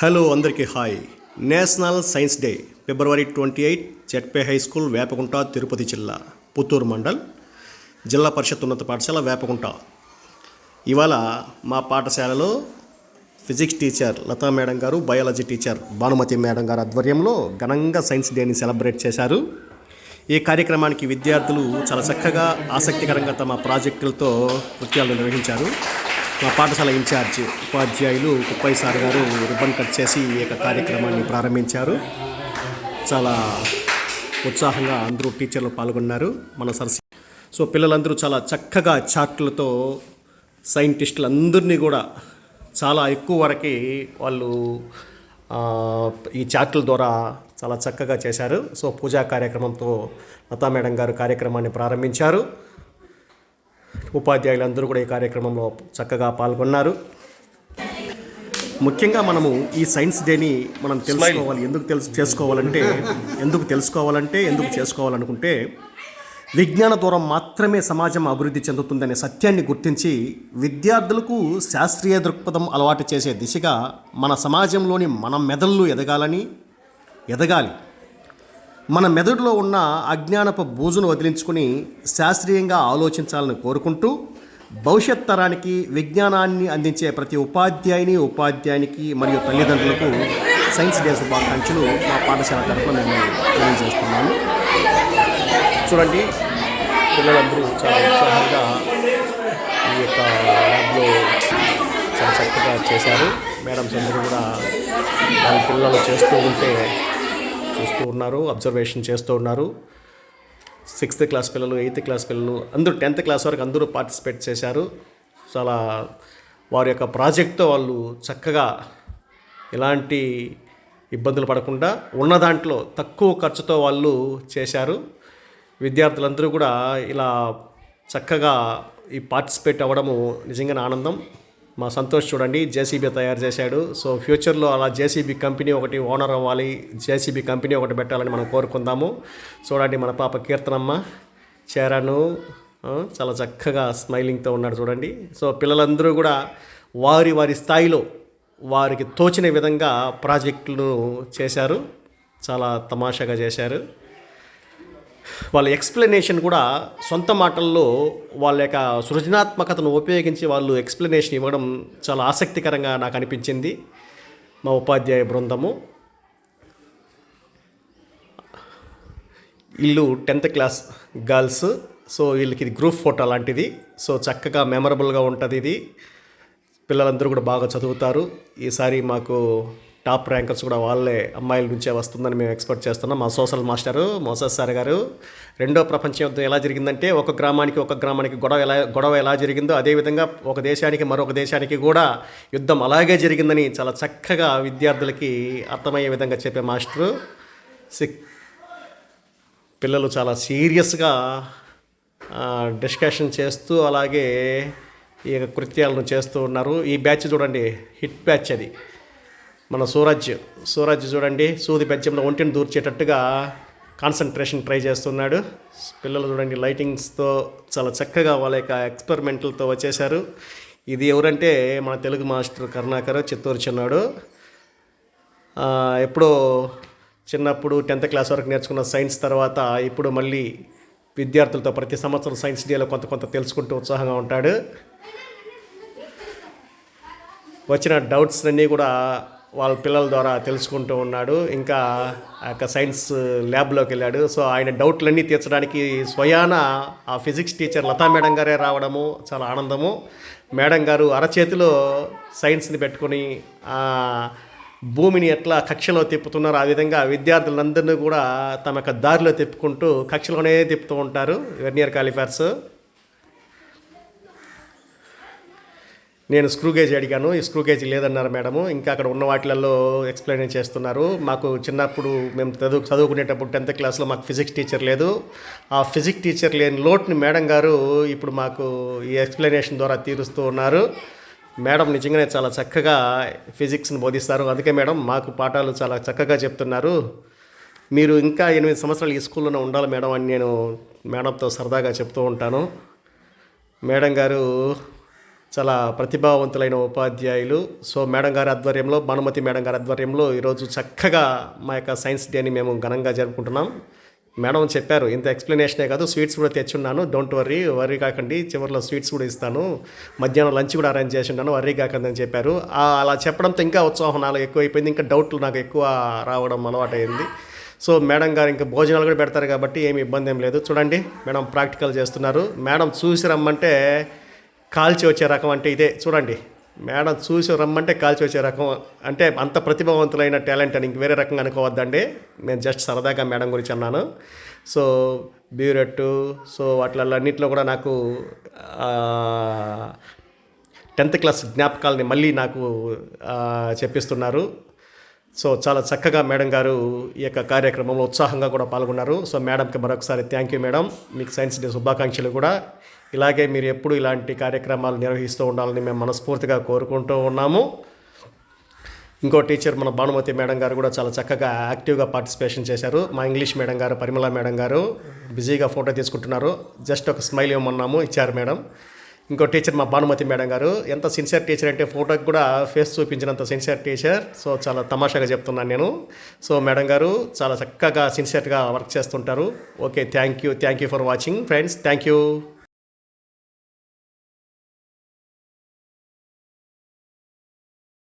Hello అందరికీ hi. National science day February twenty eight Chetpet high school Vepakunta Tirupati జిల్లా పుత్తూరు మండల్ జిల్లా పరిషత్ ఉన్నత పాఠశాల వేపకుంట. ఇవాళ మా పాఠశాలలో ఫిజిక్స్ టీచర్ లతా మేడం గారు బయాలజీ టీచర్ భానుమతి మేడం గారు ఆధ్వర్యంలో ఘనంగా సైన్స్ డేని సెలబ్రేట్ చేశారు. ఈ కార్యక్రమానికి విద్యార్థులు చాలా చక్కగా ఆసక్తికరంగా తమ ప్రాజెక్టులతో నృత్యాలు నిర్వహించారు. మా పాఠశాల ఇన్ఛార్జ్ ఉపాధ్యాయులు కుప్పై సార్ గారు రిబ్బన్ కట్ చేసి ఈ యొక్క కార్యక్రమాన్ని ప్రారంభించారు. చాలా ఉత్సాహంగా అందరూ టీచర్లు పాల్గొన్నారు. మన సరస్వతి సో పిల్లలందరూ చాలా చక్కగా చార్ట్లతో సైంటిస్టులు అందరినీ కూడా చాలా ఎక్కువ వరకు వాళ్ళు ఈ చార్ట్ల ద్వారా చాలా చక్కగా చేశారు. సో పూజా కార్యక్రమంతో లతా మేడం గారు కార్యక్రమాన్ని ప్రారంభించారు. ఉపాధ్యాయులందరూ కూడా ఈ కార్యక్రమంలో చక్కగా పాల్గొన్నారు. ముఖ్యంగా మనము ఈ సైన్స్ డేని మనం తెలుసుకోవాలి. ఎందుకు తెలుసు చేసుకోవాలంటే ఎందుకు తెలుసుకోవాలంటే ఎందుకు చేసుకోవాలనుకుంటే విజ్ఞాన దూరం మాత్రమే సమాజం అభివృద్ధి చెందుతుందనే సత్యాన్ని గుర్తించి విద్యార్థులకు శాస్త్రీయ దృక్పథం అలవాటు చేసే దిశగా మన సమాజంలోని మన మెదళ్ళు ఎదగాలని ఎదగాలి. మన మెదడులో ఉన్న అజ్ఞానపు బూజును వదిలించుకుని శాస్త్రీయంగా ఆలోచించాలని కోరుకుంటూ భవిష్యత్ తరానికి విజ్ఞానాన్ని అందించే ప్రతి ఉపాధ్యాయుని ఉపాధ్యాయునికి మరియు తల్లిదండ్రులకు సైన్స్ డే శుభాకాంక్షలు మా పాఠశాల తరఫున నేను తెలియజేస్తున్నాను. చూడండి పిల్లలందరూ చాలా ఉత్సాహంగా ఈ యొక్క ల్యాబ్లో చాలా చక్కగా చేశారు. మేడమ్స్ అందరూ కూడా వాళ్ళ పిల్లలు చేస్తూ ఉంటే చూస్తూ ఉన్నారు అబ్జర్వేషన్ చేస్తూ ఉన్నారు. సిక్స్త్ క్లాస్ పిల్లలు ఎయిత్ క్లాస్ పిల్లలు అందరూ టెన్త్ క్లాస్ వరకు అందరూ పార్టిసిపేట్ చేశారు. చాలా వారి యొక్క ప్రాజెక్ట్తో వాళ్ళు చక్కగా ఎలాంటి ఇబ్బందులు పడకుండా ఉన్న దాంట్లో తక్కువ ఖర్చుతో వాళ్ళు చేశారు. విద్యార్థులందరూ కూడా ఇలా చక్కగా ఈ పార్టిసిపేట్ అవ్వడము నిజంగా ఆనందం. మా సంతోష్ చూడండి జేసీబీ తయారు చేశాడు. సో ఫ్యూచర్లో అలా జేసీబీ కంపెనీ ఒకటి ఓనర్ అవ్వాలి జేసీబీ కంపెనీ ఒకటి పెట్టాలని మనం కోరుకుందాము. చూడండి మన పాప కీర్తనమ్మ చేరాను చాలా చక్కగా స్మైలింగ్తో ఉన్నాడు చూడండి. సో పిల్లలందరూ కూడా వారి వారి స్థాయిలో వారికి తోచిన విధంగా ప్రాజెక్టులను చేశారు. చాలా తమాషాగా చేశారు. వాళ్ళ ఎక్స్ప్లెనేషన్ కూడా సొంత మాటల్లో వాళ్ళ యొక్క సృజనాత్మకతను ఉపయోగించి వాళ్ళు ఎక్స్ప్లెనేషన్ ఇవ్వడం చాలా ఆసక్తికరంగా నాకు అనిపించింది. మా ఉపాధ్యాయ బృందము. ఇల్లు టెన్త్ క్లాస్ గర్ల్స్ సో వీళ్ళకి ఇది గ్రూప్ ఫోటో లాంటిది. సో చక్కగా మెమరబుల్గా ఉంటుంది ఇది. పిల్లలందరూ కూడా బాగా చదువుతారు. ఈసారి మాకు టాప్ ర్యాంకర్స్ కూడా వాళ్ళే అమ్మాయిల నుంచే వస్తుందని మేము ఎక్స్పెక్ట్ చేస్తున్నాం. మా సోషల్ మాస్టరు మోసస్ సార్ గారు రెండో ప్రపంచ యుద్ధం ఎలా జరిగిందంటే ఒక గ్రామానికి ఒక గ్రామానికి గొడవ ఎలా గొడవ ఎలా జరిగిందో అదేవిధంగా ఒక దేశానికి మరొక దేశానికి కూడా యుద్ధం అలాగే జరిగిందని చాలా చక్కగా విద్యార్థులకి అర్థమయ్యే విధంగా చెప్పే మాస్టరు. సిక్ పిల్లలు చాలా సీరియస్గా డిస్కషన్ చేస్తూ అలాగే ఈ కృత్యాలను చేస్తూ ఉన్నారు. ఈ బ్యాచ్ చూడండి హిట్ బ్యాచ్ అది. మన సూరజ్. సూరజ్ చూడండి సూది బెజ్జంలో ఒంటిని దూర్చేటట్టుగా కాన్సన్ట్రేషన్ ట్రై చేస్తున్నాడు. పిల్లలు చూడండి లైటింగ్స్తో చాలా చక్కగా వాళ్ళ యొక్క ఎక్స్పెరిమెంట్లతో వచ్చేశారు. ఇది ఎవరంటే మన తెలుగు మాస్టర్ కరుణాకర్ చిత్తూరు చిన్నాడు. ఎప్పుడో చిన్నప్పుడు టెన్త్ క్లాస్ వరకు నేర్చుకున్న సైన్స్ తర్వాత ఇప్పుడు మళ్ళీ విద్యార్థులతో ప్రతి సంవత్సరం సైన్స్ డేలో కొంత కొంత తెలుసుకుంటూ ఉత్సాహంగా ఉంటాడు. వచ్చిన డౌట్స్ అన్నీ కూడా వాళ్ళ పిల్లల ద్వారా తెలుసుకుంటూ ఉన్నాడు. ఇంకా ఆ యొక్క సైన్స్ ల్యాబ్లోకి వెళ్ళాడు. సో ఆయన డౌట్లన్నీ తీర్చడానికి స్వయాన ఆ ఫిజిక్స్ టీచర్ లతా మేడం గారే రావడము చాలా ఆనందము. మేడం గారు అరచేతిలో సైన్స్ని పెట్టుకొని భూమిని ఎట్లా కక్షలో తిప్పుతున్నారో ఆ విధంగా విద్యార్థులందరినీ కూడా తమ యొక్క దారిలో తిప్పుకుంటూ కక్షలోనే తిప్పుతూ ఉంటారు. Vernier calipers. నేను స్క్రూ గేజ్ అడిగాను. ఈ స్క్రూ గేజ్ లేదన్నారు మేడము. ఇంకా అక్కడ ఉన్న వాటిలలో ఎక్స్ప్లెయిన్ చేస్తున్నారు. మాకు చిన్నప్పుడు మేము చదువు చదువుకునేటప్పుడు టెన్త్ క్లాస్లో మాకు ఫిజిక్స్ టీచర్ లేదు. ఆ ఫిజిక్స్ టీచర్ లేని లోటుని మేడం గారు ఇప్పుడు మాకు ఈ ఎక్స్ప్లెనేషన్ ద్వారా తీరుస్తూ ఉన్నారు. మేడం నిజంగానే చాలా చక్కగా ఫిజిక్స్ని బోధిస్తారు. అందుకే మేడం మాకు పాఠాలు చాలా చక్కగా చెప్తున్నారు. మీరు ఇంకా ఎనిమిది సంవత్సరాలు ఈ స్కూల్లోనే ఉండాలి మేడం అని నేను మేడంతో సరదాగా చెప్తూ ఉంటాను. మేడం గారు చాలా ప్రతిభావంతులైన ఉపాధ్యాయులు. సో మేడం గారి ఆధ్వర్యంలో భానుమతి మేడం గారి ఆధ్వర్యంలో ఈరోజు చక్కగా మా యొక్క సైన్స్ డేని మేము ఘనంగా జరుపుకుంటున్నాం. మేడం చెప్పారు ఇంత ఎక్స్ప్లెనేషనే కాదు స్వీట్స్ కూడా తెచ్చున్నాను డోంట్ వర్రీ వర్రీ కాకండి చివరిలో స్వీట్స్ కూడా ఇస్తాను మధ్యాహ్నం లంచ్ కూడా అరేంజ్ చేసి ఉన్నాను వర్రీ కాకండి అని చెప్పారు. అలా చెప్పడంతో ఇంకా ఉత్సాహం నాలో ఎక్కువైపోయింది ఇంకా డౌట్లు నాకు ఎక్కువ రావడం అలవాటైంది సో మేడం గారు ఇంకా భోజనాలు కూడా పెడతారు కాబట్టి ఏమి ఇబ్బంది ఏం లేదు. చూడండి మేడం ప్రాక్టికల్ చేస్తున్నారు. మేడం చూసి రమ్మంటే కాల్చి వచ్చే రకం అంటే ఇదే. చూడండి. మేడం చూసి రమ్మంటే కాల్చి వచ్చే రకం. అంటే అంత ప్రతిభావంతులైన టాలెంట్ అని ఇంక వేరే రకంగా అనుకోవద్దండి. నేను జస్ట్ సరదాగా మేడం గురించి అన్నాను. సో బ్యూరెట్టు సో వాటిలన్నింటిలో కూడా నాకు టెన్త్ క్లాస్ జ్ఞాపకాలని మళ్ళీ నాకు చెప్పిస్తున్నారు. సో చాలా చక్కగా మేడం గారు ఈ యొక్క కార్యక్రమంలో ఉత్సాహంగా కూడా పాల్గొన్నారు. సో మేడంకి మరొకసారి థ్యాంక్ యూ మేడం. మీకు సైన్స్ డే శుభాకాంక్షలు కూడా. ఇలాగే మీరు ఎప్పుడు ఇలాంటి కార్యక్రమాలు నిర్వహిస్తూ ఉండాలని మేము మనస్ఫూర్తిగా కోరుకుంటూ ఉన్నాము. ఇంకో టీచర్ మన భానుమతి మేడం గారు కూడా చాలా చక్కగా యాక్టివ్గా పార్టిసిపేషన్ చేశారు. మా ఇంగ్లీష్ మేడం గారు పరిమళ మేడం గారు బిజీగా ఫోటో తీసుకుంటున్నారు. జస్ట్ ఒక స్మైల్ ఇవ్వమన్నాము ఇచ్చారు మేడం. ఇంకో టీచర్ మా భానుమతి మేడం గారు. ఎంత సిన్సియర్ టీచర్ అంటే ఫోటోకి కూడా ఫేస్ చూపించినంత సిన్సియర్ టీచర్ సో చాలా తమాషాగా చెప్తున్నాను నేను. సో మేడం గారు చాలా చక్కగా సిన్సియర్గా వర్క్ చేస్తుంటారు. Okay thank you thank you for watching friends thank you